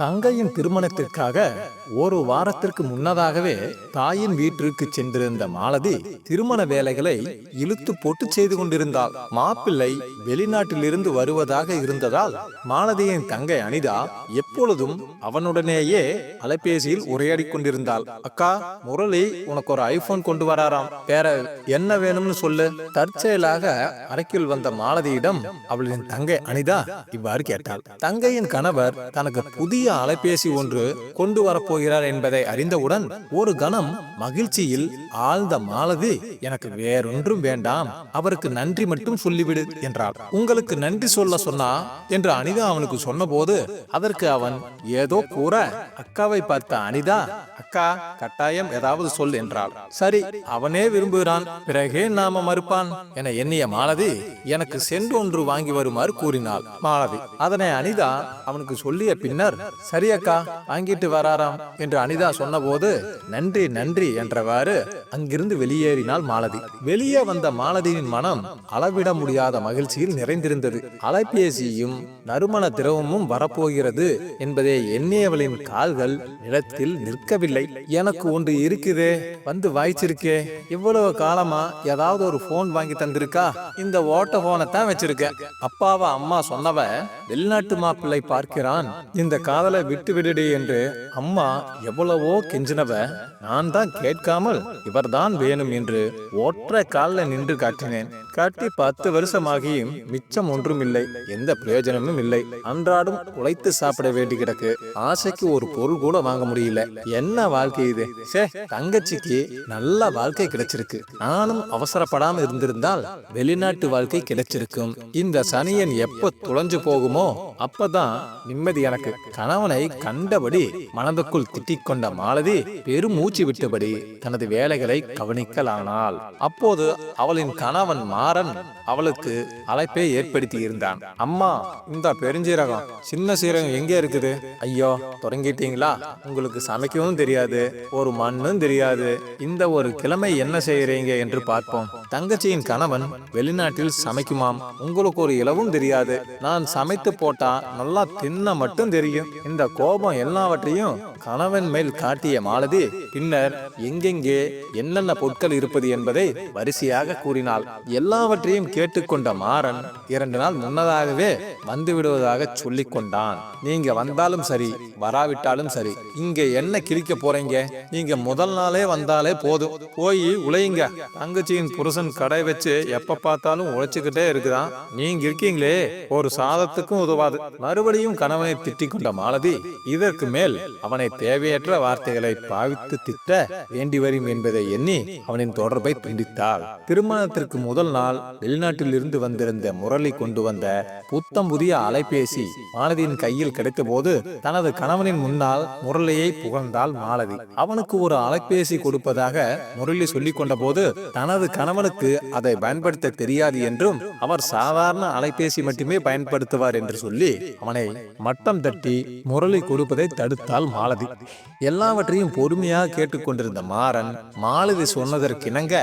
தங்கையின் திருமணத்திற்காக ஒரு வாரத்திற்கு முன்னதாகவே தாயின் வீட்டிற்கு சென்றிருந்த மாலதி திருமண வேலைகளை இழுத்து போட்டு செய்து கொண்டிருந்தாள். மாப்பிள்ளை வெளிநாட்டிலிருந்து வருவதாக இருந்ததால் மாலதியின் தங்கை அனிதா எப்பொழுதும் அவனுடனேயே அலைபேசியில் உரையாடி கொண்டிருந்தாள். அக்கா முரளி உனக்கு ஒரு ஐபோன் கொண்டு வராராம். வேற என்ன வேணும்னு சொல்லு. தற்செயலாக அறைக்குள் வந்த மாலதியிடம் அவளின் தங்கை அனிதா இவ்வாறு கேட்டாள். தங்கையின் கணவர் தனக்கு புதிய அலைபேசி ஒன்று கொண்டு வரப்போகிறார் என்பதை அறிந்தவுடன் ஒரு கணம் மகிழ்ச்சியில் ஆழ்ந்த மாலதி எனக்கு வேறொன்றும் வேண்டாம் அவருக்கு நன்றி மட்டும் சொல்லிவிடு என்றார் உங்களுக்கு நன்றி சொல்ல சொன்னா என்று அனிதா அவனுக்கு சொன்னபோது அதற்கு அவன் ஏதோ கூற அக்காவை பார்த்த அனிதா அக்கா கட்டாயம் ஏதாவது சொல் என்றாள். சரி அவனே விரும்புகிறான் பிறகே நாம மறுப்பான் என எண்ணிய மாலதி எனக்கு சென்று ஒன்று வாங்கி வருமாறு கூறினாள் மாலதி. அதனை அனிதா அவனுக்கு சொல்லிய பின்னர் சரி அக்கா வாங்கிட்டு வராராம் என்று அனிதா சொன்னபோது நன்றி நன்றி என்றவாறு அங்கிருந்து வெளியேறினாள் மாலதி. வெளியே வந்த மாலதியின் மனம் அளவிட முடியாத மகிழ்ச்சியில் நிறைந்திருந்தது. அலைபேசியும் நறுமண திரவமும் வரப்போகிறது என்பதை எண்ணியவளின் கால்கள் நிலத்தில் நிற்கவில்லை. எனக்கு ஒன்று இருக்குதே வந்து வாய்ச்சிருக்கே. இவ்வளவு காலமா ஏதாவது ஒரு போன் வாங்கி தந்திருக்கா? இந்த ஓட்ட போனை தான் வச்சிருக்க அப்பாவ அம்மா சொன்னவ வெளிநாட்டு மாப்பிள்ளை பார்க்கிறான். இந்த கால விட்டு விடுடி என்று அம்மா எவ்வளவோ கெஞ்சினவ நான் தான் கேட்காமல் இவர்தான் வேணும் என்று ஒற்றை காலில் நின்று காட்டினேன். காட்டி பத்து வருஷமாகியும் மிச்சம் ஒன்றும் இல்லை எந்த பிரயோஜனமும் இல்லை. அன்றாடம் உழைத்து சாப்பிட வேண்டி கிடக்கு. ஆசைக்கு ஒரு பொருள் கூட வாங்க முடியல. என்ன வாழ்க்கை இது? சே தங்கச்சிக்கு நல்ல வாழ்க்கை கிடைச்சிருக்கு. நானும் அவசரப்படாம இருந்திருந்தால் வெளிநாட்டு வாழ்க்கை கிடைச்சிருக்கும். இந்த சனியன் எப்ப துளைஞ்சு போகுமோ அப்பதான் நிம்மதி எனக்கு. கணவனை கண்டபடி மனதுக்குள் திட்டிக் கொண்ட மாலதி பெருமூச்சு விட்டபடி தனது வேலைகளை கவனிக்கலானாள். அப்போது அவளின் கணவன் மாறன் அவளுக்கு அழைப்பை ஏற்படுத்தி இருந்தான் அம்மா இந்த பெருஞ்சீரகம் சின்ன சீரகம் எங்க இருக்குது? ஐயோ தொடங்கிட்டீங்களா? உங்களுக்கு சமைக்கவும் தெரியாது ஒரு மண்ணும் தெரியாது. இந்த ஒரு கிழமை என்ன செய்யறீங்க என்று பார்ப்போம். தங்கச்சியின் கணவன் வெளிநாட்டில் சமைக்குமாம். உங்களுக்கு ஒரு இலவும் தெரியாது. நான் சமைத்து போட்டா நல்லா தின்ன மட்டும் தெரியும். இந்த கோபம் எல்லாவற்றையும் கணவன் மேல் காட்டிய மாலதி பின்னர் எங்கெங்கே என்னென்ன பொருட்கள் இருப்பது என்பதை வரிசையாக கூறினாள். எல்லாவற்றையும் கேட்டுக்கொண்ட மாறன் இரண்டு நாள் முன்னதாகவே வந்து விடுவதாக சொல்லிக் கொண்டான். நீங்க வந்தாலும் சரி வராவிட்டாலும் சரி இங்க என்ன கிழிக்க போறீங்க? நீங்க முதல் நாளே வந்தாலே போதும். போய் உழையுங்க. தங்கச்சியின் புருஷன் கடை வச்சு எப்ப பார்த்தாலும் உழைச்சுக்கிட்டே இருக்குதான். நீங்க இருக்கீங்களே ஒரு சாதத்துக்கும் உதவாது. மறுபடியும் கணவனை திட்டிக் கொண்ட மாலதி இதற்கு மேல் அவனை தேவையற்ற வார்த்தைகளை பாவித்து திட்ட வேண்டி வரும் என்பதை எண்ணி அவனின் தொடர்பை துண்டித்தாள். திருமணத்திற்கு முதல் நாள் வெளிநாட்டிலிருந்து வந்திருந்த முரளி கொண்டு வந்த புத்தம் புதிய அலைபேசி மாலதியின் கையில் கிடைத்த போது தனது கணவனின் முன்னால் முரளியை புகழ்ந்தாள் மாலதி. அவனுக்கு ஒரு அலைபேசி கொடுப்பதாக முரளி சொல்லிக் கொண்ட போது தனது கணவனுக்கு அதை பயன்படுத்த தெரியாது என்றும் அவர் சாதாரண அலைபேசி மட்டுமே பயன்படுத்துவார் என்று சொல்லி அவனை மட்டம் தட்டி முரளி கொடுப்பதை தடுத்தால் மாலதி. எல்லாவற்றையும் பொறுமையாக கேட்டுக்கொண்டிருந்த மாறன் மாலதி சொன்னதற்கிணங்க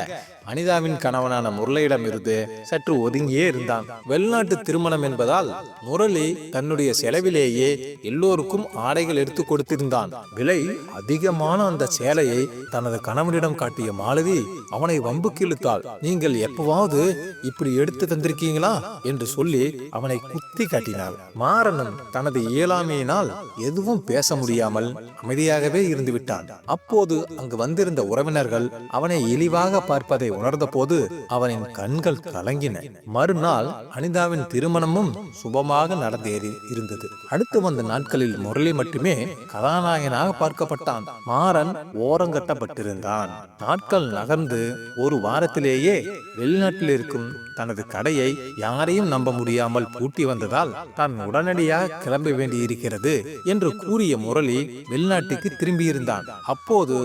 அனிதாவின் கணவனான முரளியிடம் இருந்து சற்று ஒதுங்கியே இருந்தான். வெளிநாட்டு திருமணம் என்பதால் முரளி தன்னுடைய செலவிலேயே எல்லோருக்கும் ஆடைகள் எடுத்து கொடுத்திருந்தான். விலை அதிகமான அந்த சேலையை தனது கணவனிடம் காட்டிய மாலதி அவனை வம்புக்கு இழுத்தாள் நீங்கள் எப்பவாவது இப்படி எடுத்து தந்திருக்கீங்களா? என்று சொல்லி அவனை குத்தி காட்டினாள். மாறனும் தனது இயலாமையினால் எதுவும் பேச முடியாமல் அமைதியாகவே இருந்து விட்டான் அப்போது அங்கு வந்திருந்த உறவினர்கள் அவனை இழிவாக பார்ப்பதை உணர்ந்தபோது அவனின் கண்கள் கலங்கின. மறுநாள் அனிதாவின் திருமணமும் சுபமாக நடந்தேறி இருந்தது. அடுத்து வந்த நாட்களில் முரளி மட்டுமே கதாநாயகனாக பார்க்கப்பட்டான். மாறன் ஓரங்கட்டப்பட்டிருந்தான். நாட்கள் நகர்ந்து ஒரு வாரத்திலேயே வெளிநாட்டில் இருக்கும் தனது கடையை யாரையும் நம்ப முடியாமல் பூட்டி வந்ததால் தான் உடனடியாக கிளம்ப வேண்டியிருக்கிறது என்று கூறிய முரளி வெளிநாட்டுக்கு திரும்பியிருந்தான். அப்போது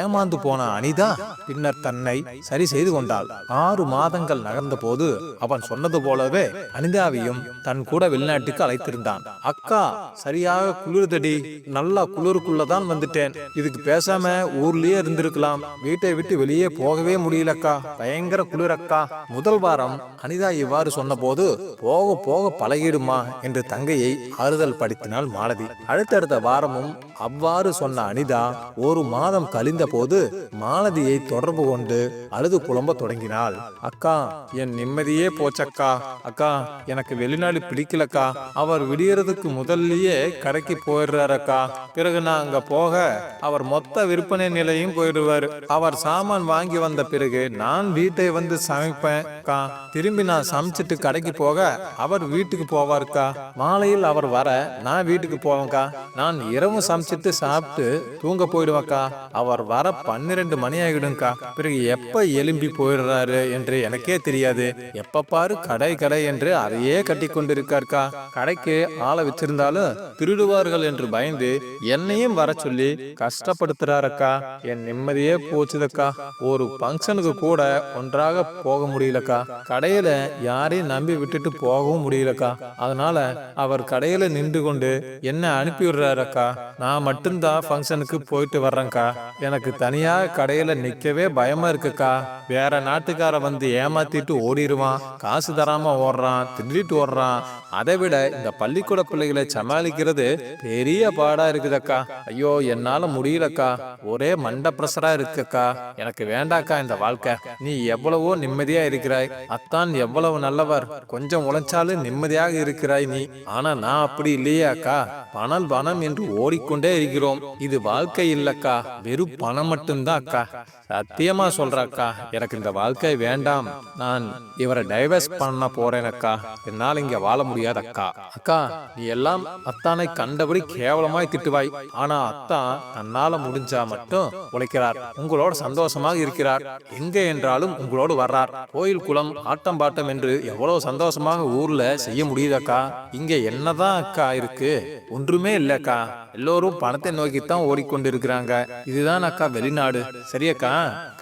ஏமாந்து போன அனிதா பின்னர் தன்னை சரி செய்து கொண்டாள் ஆறு மாதங்கள் நகர்ந்த போது அவன் சொன்னது போலவே அனிதாவையும் தன் கூட வெளிநாட்டுக்கு அழைத்திருந்தான். அக்கா சரியாக குளிர்தடி. நல்லா குளிருக்குள்ளதான் வந்துட்டேன். இதுக்கு பேசாம ஊர்லயே இருந்திருக்கலாம். வீட்டை விட்டு வெளியே போகவே முடியலக்கா. பயங்கர குளிரக்கா. முதல் வாரம் அனிதா இவ்வாறு சொன்னபோது போக போக பழகிடுமா? என்று தங்கையை ஆறுதல் படுத்தினாள் மாலதி. அடுத்தடுத்த வாரமும் அவ்வாறு சொன்ன அனிதா ஒரு மாதம் கழிந்த போது மாலதியை தொடர்பு கொண்டு அழுது புலம்ப தொடங்கினாள் அக்கா என் நிம்மதியே போச்சக்கா. அக்கா எனக்கு வெளிநாடு பிடிக்கலக்கா. அவர் விடியறதுக்கு முதல்லயே கடைக்கு போயிடுறாரக்கா. பிறகு நான் அங்க போக அவர் மொத்த விற்பனை நிலையும் போயிடுவாரு. அவர் சாமான் வாங்கி வந்த பிறகு நான் வீட்டை வந்து சமைப்பேன் அக்கா. திரும்பி நான் சமைச்சிட்டு கடைக்கு போக அவர் வீட்டுக்கு போவாருக்கா. மாலையில் அவர் வர நான் வீட்டுக்கு போவேன்க்கா. நான் இரவு சமைச்சிட்டு சாப்பிட்டு தூங்க போயிடுவேன்க்கா. அவர் வர பன்னிரெண்டு மணி ஆகிடும்க்கா. பிறகு எப்ப எலும்பி போயிடுறாரு என்று எனக்கே தெரியாது. எப்ப பாரு கடை கடை என்று அதையே கட்டி கொண்டிருக்காருக்கா. கடைக்கு ஆளை வச்சிருந்தாலும் திருடுவார்கள் என்று பயந்து என்னையும் வர சொல்லி கஷ்டப்படுத்துறாரக்கா. என் நிம்மதியே போச்சுதக்கா. ஒரு ஃபங்க்ஷனுக்கு கூட ஒன்றாக போக முடியலக்கா. கடையில யாரையும் நம்பி விட்டுட்டு போகவும் முடியலக்கா. அதனால அவர் கடையில நின்று கொண்டு என்ன அனுப்பி விடுறாருக்கா நான் மட்டும்தான் ஃபங்க்ஷனுக்கு போயிட்டு வர்றேன்க்கா. எனக்கு தனியா கடையில நிக்கவே பயமா இருக்குக்கா. வேற நாட்டுக்கார வந்து ஏமாத்திட்டு ஓடிடுவான் காசு தராம ஓடுறான் திருடிட்டு ஓடுறான். அதை விட இந்த பள்ளிக்கூட பிள்ளைகளை சமாளிக்கிறது பெரிய பாடா இருக்குதக்கா. ஐயோ என்னால முடியலக்கா. ஒரே மண்ட பிரசரா இருக்குக்கா. எனக்கு வேண்டாக்கா இந்த வாழ்க்கை. நீ எவ்வளவோ நிம்மதியா இருக்கிறாய். அத்தான் எவ்வளவு நல்லவர். கொஞ்சம் உழைச்சாலும் நிம்மதியாக இருக்கிறாய் நீ. ஆனா நான் அப்படி இல்லையே அக்கா பணம் பணம் என்று ஓடிக்கொண்டே இருக்கிறோம். இது வாழ்க்கை இல்லக்கா. வெறும் பணம் மட்டும்தான் அக்கா சத்தியமா சொல்றக்கா. எனக்கு இந்த வாழ்க்கை வேண்டாம். நான் இவரை டைவர்ஸ் பண்ண போறேன் அக்கா. என்னால் இங்க வாழ முடியாது அக்கா. அக்கா நீ எல்லாம் அத்தானை கண்டபடி கேவலமாய் திட்டுவாய். ஆனா அத்தான் தன்னால முடிஞ்சா மட்டும் உழைக்கிறார். உங்களோட சந்தோஷமாக இருக்கிறார். எங்க என்றாலும் உங்களோடு வர்றார். கோயில் குளம் ஆட்டம் பாட்டம் என்று எவ்வளவு சந்தோஷமாக ஊர்ல செய்ய முடியுதாக்கா இங்க என்னதான் அக்கா இருக்கு? ஒன்றுமே இல்லக்கா எல்லோரும் பணத்தை நோக்கித்தான் ஓடிக்கொண்டிருக்கிறாங்க. இதுதான் அக்கா வெளிநாடு. சரியக்கா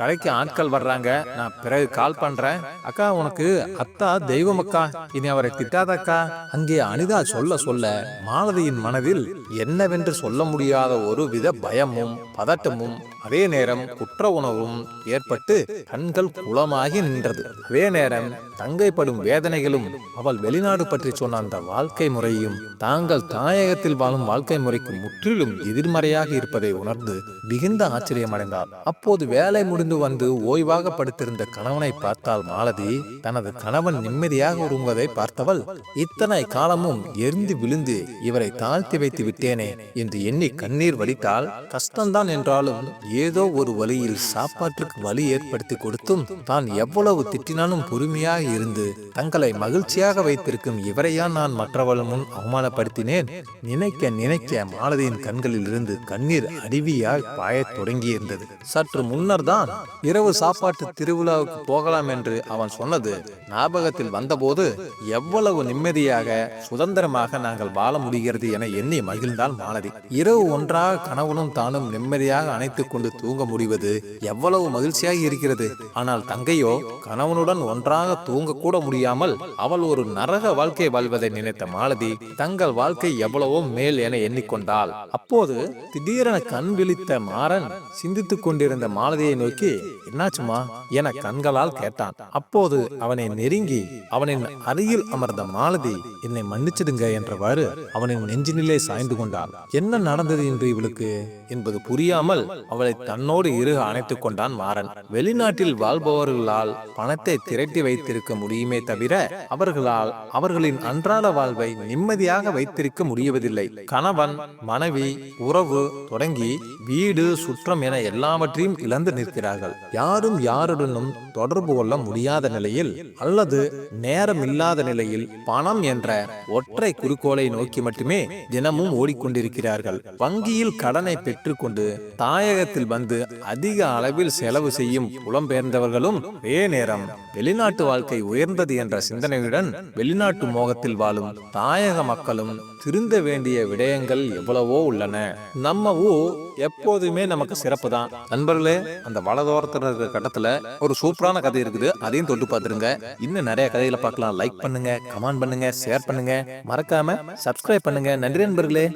கடைக்கு ஆட்கள் வர்றாங்க. நான் பிறகு கால் பண்றேன். அக்கா உனக்கு அத்தா தெய்வம் அக்கா இனி அவரை திட்டாதக்கா. அங்கே அனிதா சொல்ல சொல்ல மாலதியின் மனதில் என்னவென்று சொல்ல முடியாத ஒரு வித பயமும் பதட்டமும் அதே நேரம் குற்ற உணர்வும் ஏற்பட்டு கண்கள் குளமாகி நின்றது. அதே நேரம் தங்கை படும் வேதனைகளும் அவள் வெளிநாடு பற்றி சொன்ன அந்த வாழ்க்கை முறையும் தாங்கள் தாயகத்தில் வாழும் வாழ்க்கை முறைக்கு முற்றிலும் எதிர்மறையாக இருப்பதை உணர்ந்து மிகுந்த ஆச்சரியமடைந்தார் அப்போது வேலை முடிந்து வந்து ஓய்வாக படுத்திருந்த கணவனை பார்த்தால் மாலதி தனது கணவன் நிம்மதியாக உருங்குவதை பார்த்தவள் இத்தனை காலமும் எரிந்து விழுந்து இவரை தாழ்த்தி வைத்து விட்டேனே என்று எண்ணி கண்ணீர் வலித்தால் கஷ்டம்தான் என்றாலும் ஏதோ ஒரு வழியில் சாப்பாட்டுக்கு வழி ஏற்படுத்தி கொடுத்தும் தான் எவ்வளவு திட்டினாலும் பொறுமையாக இருந்து தங்களை மகிழ்ச்சியாக வைத்திருக்கும் இவரையா நான் மற்றவள் முன் அவமானப்படுத்தினேன்? நினைக்க நினைக்க மாலதியின் கண்களில் இருந்து கண்ணீர் அருவியாய் பாயத் தொடங்கியிருந்தது. சற்று முன்னர் தான் இரவு சாப்பாட்டு திருவிழாவுக்கு போகலாம் என்று அவன் சொன்னது. ஞாபகத்தில் வந்தபோது எவ்வளவு நிம்மதியாக சுதந்திரமாக நாங்கள் வாழ முடிகிறது என எண்ணி மகிழ்ந்தாள் மாலதி. இரவு ஒன்றாக கணவனும் தானும் நிம்மதியாக அணைத்துக் கொண்டு தூங்க முடிவது எவ்வளவு மகிழ்ச்சியாக இருக்கிறது. ஆனால் தங்கையோ கணவனுடன் ஒன்றாக தூங்கக்கூட முடியாமல் அவள் ஒரு நரக வாழ்க்கை வாழ்வதை நினைத்த மாலதி தங்கள் வாழ்க்கை எவ்வளவோ மேல் என எண்ணிக்கொண்டாள். அப்போது திடீரென கண் விழித்த மாறன் சிந்தித்துக் கொண்டிருந்த மாலதியை நோக்கி என்னாச்சுமா? என கண்களால் கேட்டான். அப்போது அவனை நெருங்கி அவனின் அருகில் அமர்ந்த மாலதி என்னை மன்னிச்சிடுங்க என்றவாறு அவனின் நெஞ்சினிலே சாய்ந்து கொண்டாள் என்ன நடந்தது என்று இவளுக்கு? என்பது புரியாமல் அவளை தன்னோடு இருக அணைத்துக் கொண்டான் மாறன் வெளிநாட்டில் வாழ்பவர்களால் பணத்தை திரட்டி வைத்திருக்க முடியுமே தவிர அவர்களால் அவர்களின் அன்றாட வாழ்வை நிம்மதியாக வைத்திருக்க முடியவதில்லை கணவன் மனைவி உறவு தொடங்கி வீடு சுற்றம் என எல்லாவற்றையும் இழந்து நிற்கிறார்கள். யாரும் யாருடனும் தொடர்பு கொள்ள முடியாத நிலையில் அல்லது நேரம் இல்லாத நிலையில் பணம் என்ற ஒற்றை குறிக்கோளை நோக்கி மட்டுமே தினமும் ஓடிக்கொண்டிருக்கிறார்கள். வங்கியில் கடனை பெற்றுக்கொண்டு தாயகத்தில் வந்து அதிக அளவில் செலவு செய்யும் புலம்பெயர்ந்தவர்களும் அதே நேரம் வெளிநாட்டு வாழ்க்கை உயர்ந்தது என்ற சிந்தனையுடன் வெளிநாட்டு மோகத்தில் வாழும் தாயக மக்களும் திருந்த வேண்டிய விடயங்கள் எவ்வளவோ உள்ளன. நம்ம ஊர் எப்போதுமே நமக்கு சிறப்பு தான் நண்பர்களே அந்த வலதோரத்துல இருக்கிற கட்டத்துல ஒரு சூப்பரான கதை இருக்குது. அதையும் தொட்டு பார்த்துருங்க. இன்னும் நிறைய கதைகளை பார்க்கலாம். லைக் பண்ணுங்க கமெண்ட் பண்ணுங்க ஷேர் பண்ணுங்க. மறக்காம சப்ஸ்கிரைப் பண்ணுங்க. நன்றி நண்பர்களே.